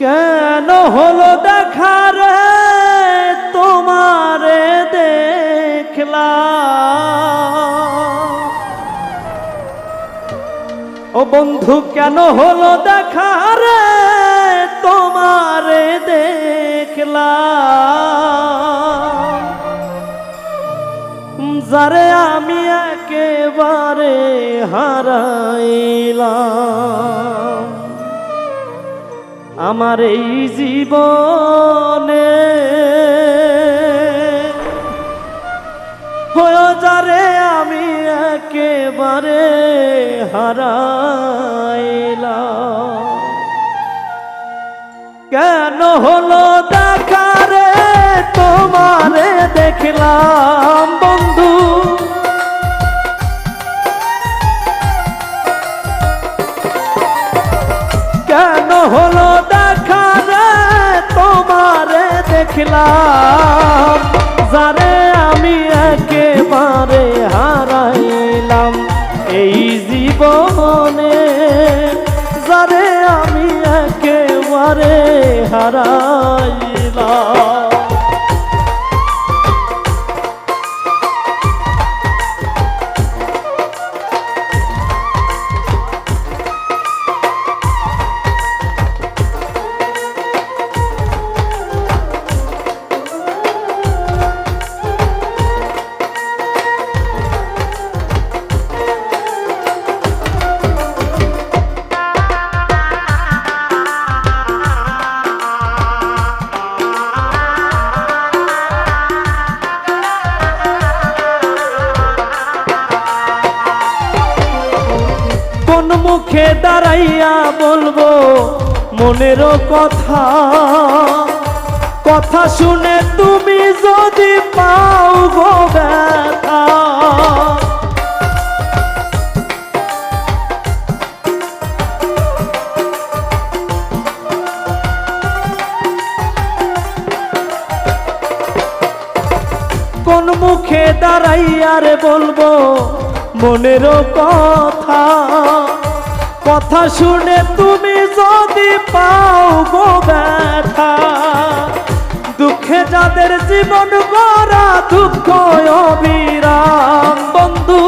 কেন হলো দেখা রে? তোমারে দেখলা ও বন্ধু, কেন হলো দেখা রে? তোমারে দেখলা যারে আমি একেবারে হারাইলাম আমার এই জীবনে। হয়ে যারে আমি একেবারে হারাইলাম। কেন হলো দেখারে তোমারে দেখলাম বন্ধু। কেন হলো দেখলাম যারে আমি একেবারে হারাইলাম। এই জীবনে যারে আমি একেবারে হারাইলাম। দাঁড়াইয়া বলব মনেরও কথা। কথা শুনে তুমি যদি পাও গো ব্যথা। কোন মুখে দাঁড়াইয়া রে বলব মনেরও কথা। কথা শুনে তুমি যদি পাও গো ব্যথা, দুঃখে যাদের জীবন গড়া দুঃখ অবিরাম, বন্ধু।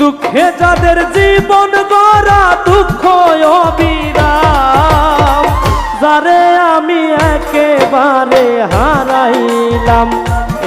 দুঃখে যাদের জীবন গড়া দুঃখ অবিরাম, যারে আমি একেবারে হারাইলাম।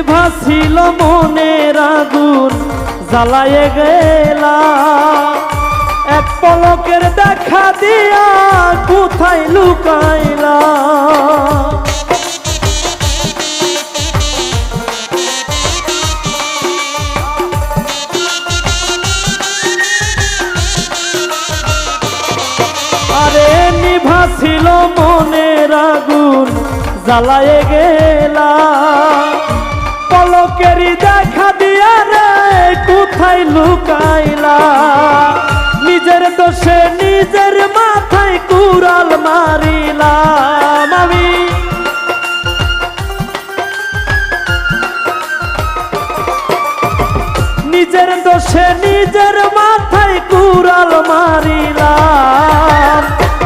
নিভা ছিল মনের আগুন, জ্বালায়ে গেলা। এক পলকের দেখা দিয়া কোথায় লুকাইলা? আরে নিভা ছিল মনের আগুন, জ্বালায়ে গেলা। পলকেরই দেখা দিয়া রে, কোথায় লুকাইলা? নিজের দোষে নিজের মাথায় কুড়াল মারিলাম আমি। নিজের দোষে নিজের মাথায় কুড়াল মারিলাম।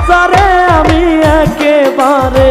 যারে আমি একেবারে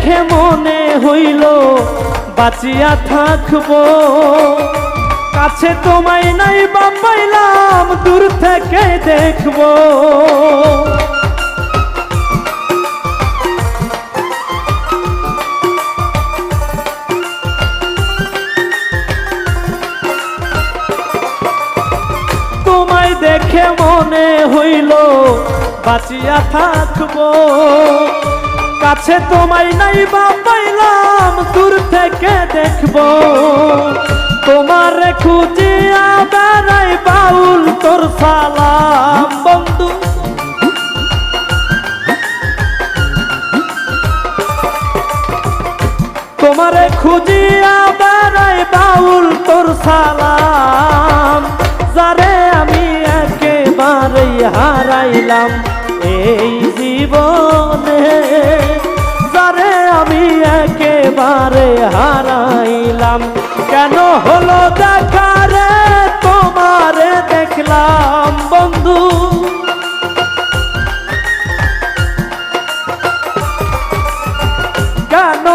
দেখে মনে হইল বাঁচিয়া থাকব। কাছে তোমায় নাই বা পাইলাম দূর থেকে দেখব। বাঁচিয়া থাকব। কাছে তোমায় নাই বা পাইলাম, দূর থেকে দেখব। তোমার খুঁজিয়া বেড়াই বাউল তোর সালাম, বন্ধু। তোমারে খুঁজিয়া বেড়াই বাউল তোর সালাম।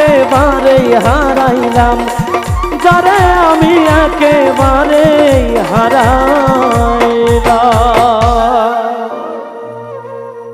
একেবারেই হারাইলাম। যারে আমি একেবারেই হারাই